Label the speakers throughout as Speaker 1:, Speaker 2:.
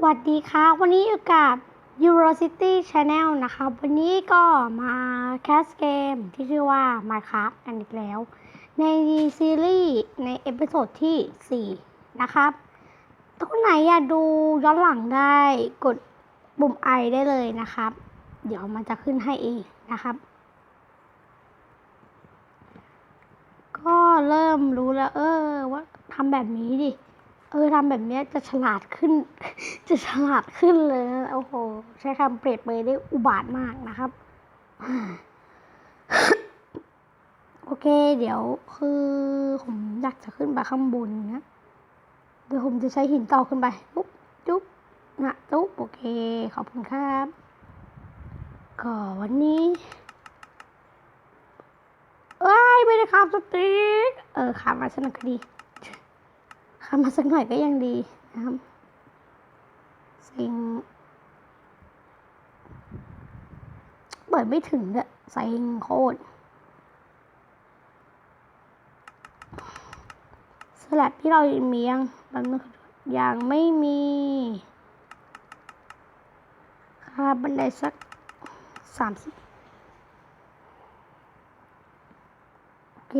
Speaker 1: สวัสดีค่ะ วันนี้อยู่กับ Eurocity Channel นะคะ วันนี้ก็มาแคสเกมที่ชื่อว่า Minecraft กันอีกแล้ว ในซีรีส์ในเอพิโซดที่ 4 นะครับถ้าคนไหนอยากดูย้อนหลังได้กดปุ่มไอได้เลยนะครับ เดี๋ยวมันจะขึ้นให้เองนะครับ ก็เริ่มรู้แล้ว เออว่าทำแบบนี้ดิ เออทำแบบนี้จะฉลาดขึ้น จะฉลาดขึ้นเลยนะโอ้โห ใช้คำเปรียบเปรยได้อุบาทมากนะครับ โอเค เดี๋ยวคือผมอยากจะขึ้นไปข้างบนนะเดี๋ยวผมจะใช้หินต่อขึ้นไปปุ๊บจุ๊บนะจุ๊บโอเค ขอบคุณครับ ก็วันนี้เอ้ยไม่ได้ขับสติ๊กเออขับมาสนุกก็ ดีขับมาสักหน่อยก็ยังดีนะครับ สิ่ง เปิดไม่ถึงเลยใส่โคตรสลัดที่เรามียังมันยังไม่มีค่าบันไดสักสามสิบโอเค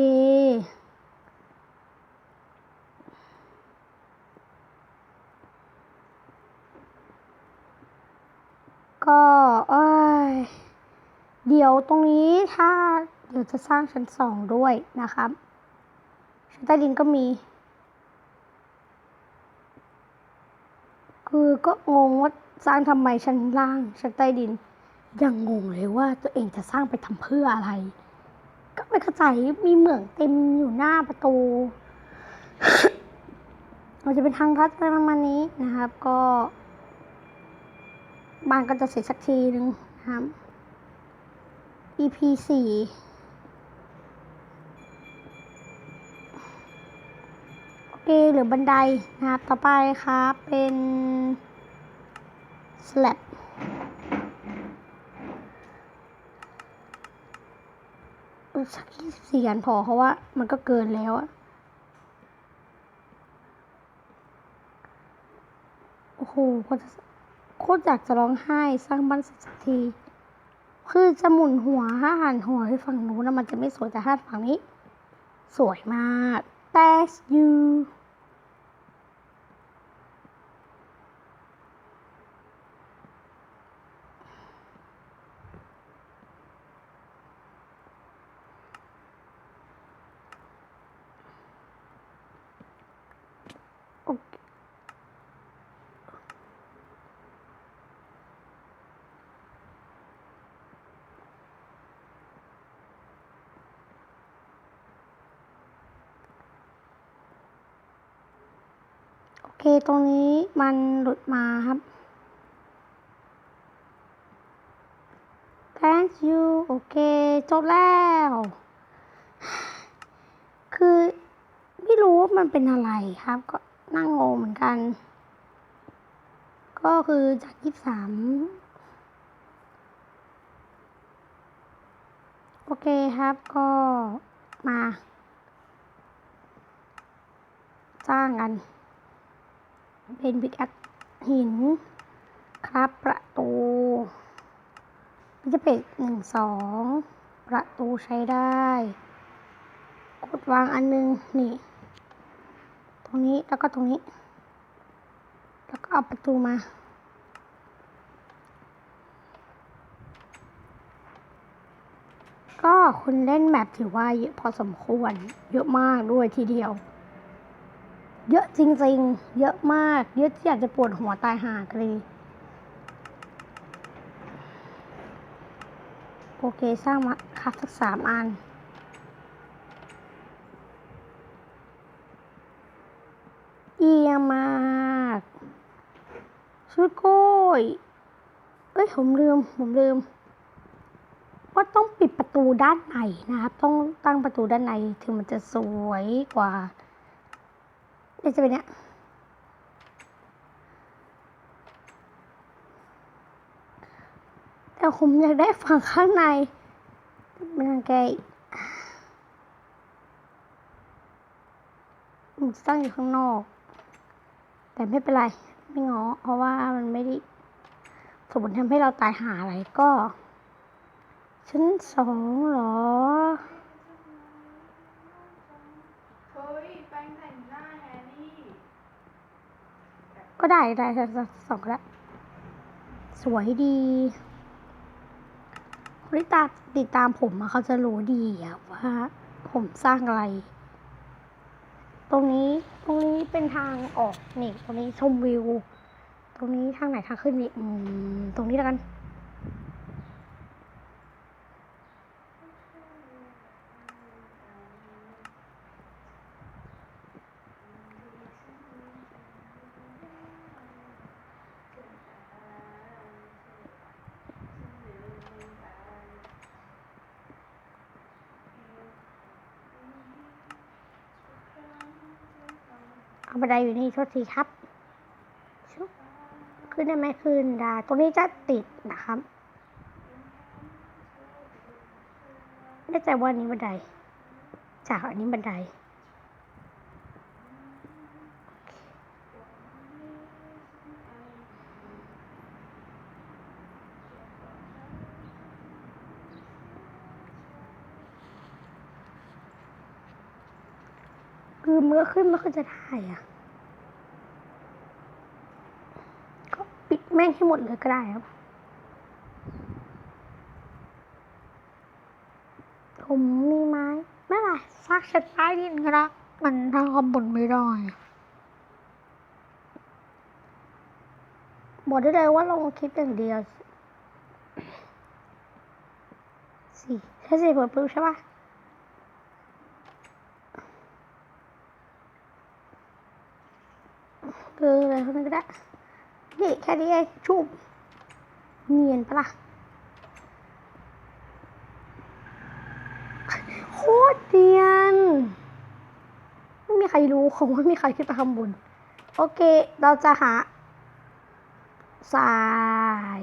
Speaker 1: ก็เอ้ยเดี๋ยวตรงนี้ถ้าเดี๋ยวจะสร้างชั้นสองด้วยนะครับชั้นใต้ดินก็มี คือก็งงว่าสร้างทำไมชั้นล่างชั้นใต้ดิน ยังงงเลยว่าตัวเองจะสร้างไปทำเพื่ออะไร ก็ไม่เข้าใจมีเหมืองเต็มอยู่หน้าประตูเราจะเป็นทางลัดอะไรประมาณนี้นะครับ ก็ บ้านก็จะเสร็จสักทีหนึ่งนะครับ EP สี่โอเคหลือบันไดนะครับ ต่อไปครับเป็น slab เสักยี่สิบสี่อันพอเพราะว่ามันก็เกินแล้วอะโอ้โหกว่าจะ โคตรอยากจะร้องไห้สร้างบ้านสักทีคือจะหมุนหัวถ้าหันหัวให้ฝั่งนู้นนะมันจะไม่สวยแต่ถ้าฝั่งนี้ สวยมาก thanks you เคตรงนี้มันหลุดมาครับ thank you โอเค จบแล้ว คือไม่รู้ว่ามันเป็นอะไรครับ ก็นั่งงงเหมือนกัน ก็คือจากยี่สามโอเคครับก็มา สร้างกัน เป็นบิกแอดหิน ครับประตูมันจะเป็นหนึ่งสองประตูใช้ได้ กดวางอันนึง นี่ ตรงนี้แล้วก็ตรงนี้ แล้วก็เอาประตูมาก็คนเล่นแมปถือว่าเยอะพอสมควร เยอะมากด้วยทีเดียว เยอะจริงๆ เยอะมาก เยอะที่อยากจะปวดหัวตายหากเลยโอเค สร้างมาครับสักสามอันเอียมากชุดโก้ยเอ้ย ผมลืม ผมลืม ว่าต้องปิดประตูด้านในนะครับ ต้องตั้งประตูด้านใน ถึงมันจะสวยกว่า นี่ยจะเป็นเนี้ยแต่ผมอยากได้ฝั่งข้างในมันทางแกอีกมันตั้งอยู่ข้างนอก แต่ไม่เป็นไร ไม่ง้อเพราะว่ามันไม่ได้สมมติทำให้เราตายหาอะไรก็ ชั้นสองเหรอ
Speaker 2: เฮ้ยแป้งแต่งหน้าแฮร์รี่
Speaker 1: ก็ได้ได้สองก็ได้สวยดีคนที่ตาติดตามผมเขาจะรู้ดีอะว่าผมสร้างอะไร ตรงนี้ตรงนี้เป็นทางออกนี่ ตรงนี้ชมวิว ตรงนี้ทางไหนทางขึ้นนี่ตรงนี้แล้วกัน เอาบันไดอยู่นี่โทษทีครับชุบขึ้นได้ไหมขึ้นได้ตรงนี้จะติดนะครับไม่แน่ใจว่านนี้บันได จากอันนี้บันได คือเมื่อขึ้นมันก็จะได้อะก็ปิดแม่งให้หมดเลยก็ได้ครับ ผมมีไม้ไม่ไรซักเช็ดใต้ดินก็ได้มันทำความบนไม่ได้บอกได้เลยว่าลงคลิปอย่างเดียวสี่ถ้าสี่เปิดปุ๊บใช่ปะ เอ ไรพวกนั้นก็ได้นี่แค่นี้เองชุบเนียนปะล่ะโคตรเนียน ไม่มีใครรู้คงไม่มีใครขึ้นไปข้างบน โอเค เราจะหาทราย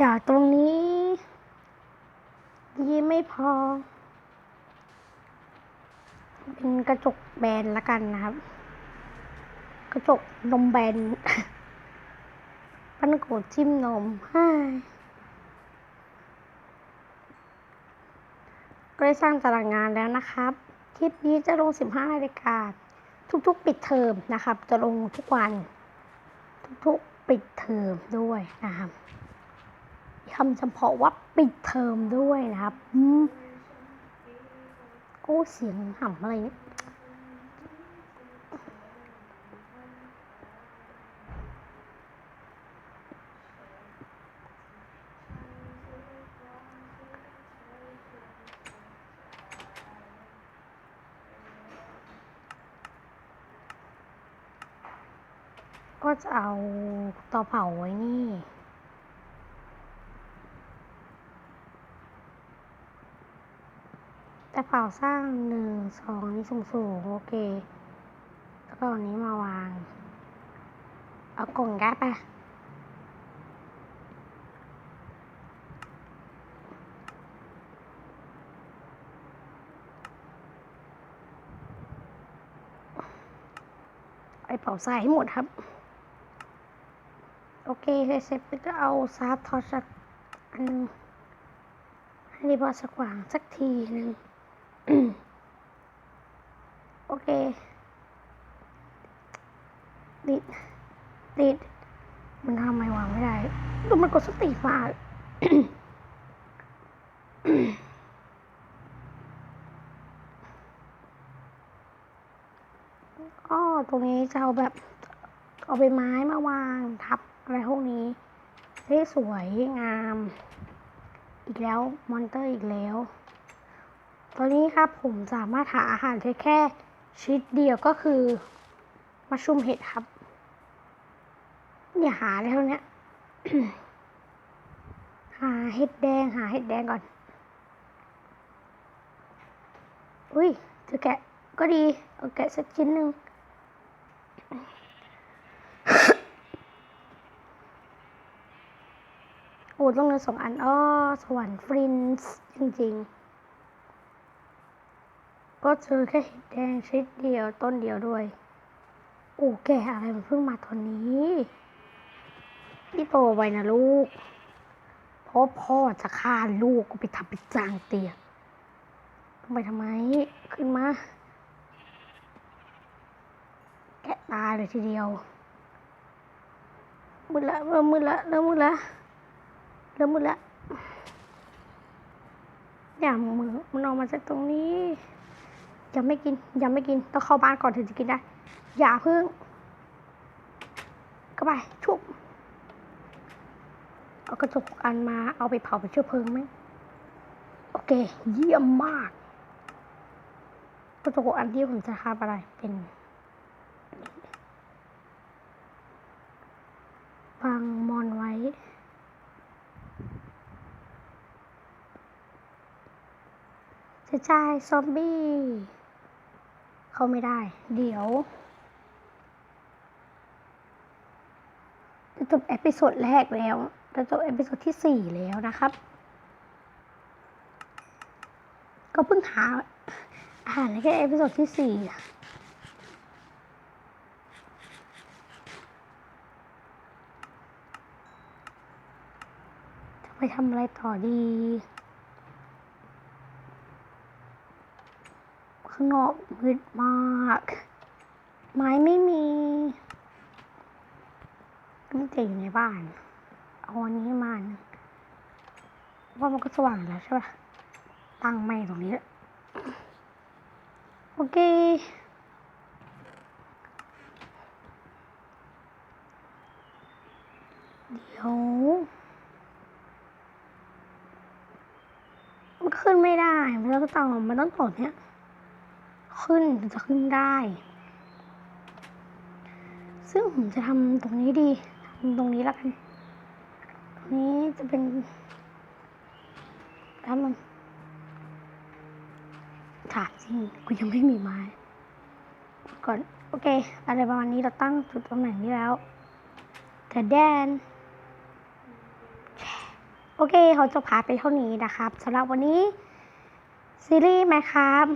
Speaker 1: จากตรงนี้ยี่ไม่พอ เป็นกระจกแบนละกันนะครับ กระจกนมแบนปั้นโกดจิ้มนมฮ่ายก็ได้สร้างตารางงานแล้วนะครับ คลิปนี้จะลง 15นาฬิกาทุกๆ ปิดเทอมนะครับ จะลงทุกวัน ทุกๆ ปิดเทอมด้วยนะครับคำเฉพาะว่าปิดเทอมด้วยนะครับอืมโอ้เสียงห่ำอะไรเนี่ย จะเอาเตาเผาไว้นี่แต่เผาสร้างหนึ่งสองนี้สูงสูงโอเค แล้วก็อันนี้มาวาง เอากล่องแก๊สไปไอเผาทรายให้หมดครับ โอเคเสร็จปุ๊บก็เอาซาร์ทอสักอันหนึงให้รีบอสกว่างสักทีหนึ่งโอเคติดติดมันทำไมวางไม่ได้ดูมันกดสติฟ้าก็ตรงนี้จะเอาแบบ เอาใบไม้มาวางทับ อะไรพวกนี้ให้สวยงาม อีกแล้วมอนเตอร์อีกแล้ว ตอนนี้ครับผมสามารถหาอาหารได้แค่ชิ้นเดียวก็คือมัชรูมเห็ดครับอย่าหาเลยเท่านี้หาเห็ดแดงหาเห็ดแดงก่อน อุ้ยจอแกะก็ดีเอาแกะสักชิ้นหนึ่ง โอ้ต้องเงินสองอันอ้อสวรรค์ฟรินส์จริงๆ ก็เจอแค่เห็ดแดงชนิดเดียวต้นเดียวด้วยโอ้แกอะไรมันเพิ่งมาตอนนี้พี่โตไวนะลูกเพราะพ่อจะฆ่าลูกก็ไปทำเป็นจางเตียงไปทำไมขึ้นมา แกตายเลยทีเดียวมืดละเริ่มมืดละเริ่มมืดละ เริ่มมืดละอย่ามือมันออกมาจากตรงนี้ยังไม่กินยังไม่กินต้องเข้าบ้านก่อนถึงจะกินได้ อย่าเพิ่งก็ไปชุบเอากระจกอันมาเอาไปเผาเป็นเชื้อเพลิงไหมโอเค เยี่ยมมาก กระจกอันที่ผมจะทำอะไรเป็นวางมอนไว้ จะจ่ายซอมบี้ เข้าไม่ได้ เดี๋ยว จะจบเอพิโซดแรกแล้วจะจบเอพิโซดที่สี่แล้วนะครับ ก็เพิ่งหาอ่านแค่เอพิโซดที่สี่จะไปทำอะไรต่อดี ข้างนอกมืดมาก ไม้ไม่มีมันจะอยู่ในบ้าน เอาอันนี้มานว่ามันก็สว่างแล้วใช่ปะตั้งไม่ตรงนี้โอเคเดี๋ยวมันขึ้นไม่ได้ มันต้องต่อมันต้องต่อเนี้ย ขึ้นถึงจะขึ้นได้ ซึ่งผมจะทำตรงนี้ดีทำตรงนี้ล้วกัน ตรงนี้จะเป็นแล้วมันถามจริงกูยังไม่มีไม้ก่อน โอเค อะไรประมาณนี้เราตั้งจุดตำแหน่งนี้แล้วแต่แดน โอเค เขาจะพาไปเท่านี้นะครับสำหรับวันนี้ ซีรีส์ไหมครับ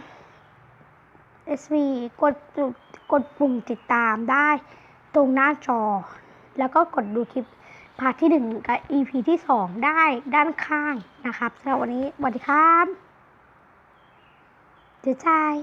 Speaker 1: SV กดจุดกดปุ่มติดตามได้ ตรงหน้าจอ แล้วก็กดดูคลิปพาร์ทที่ 1 กับ EP ที่ 2 ได้ด้านข้างนะครับสำหรับวันนี้สวัสดีครับเดี๋ยวใจาย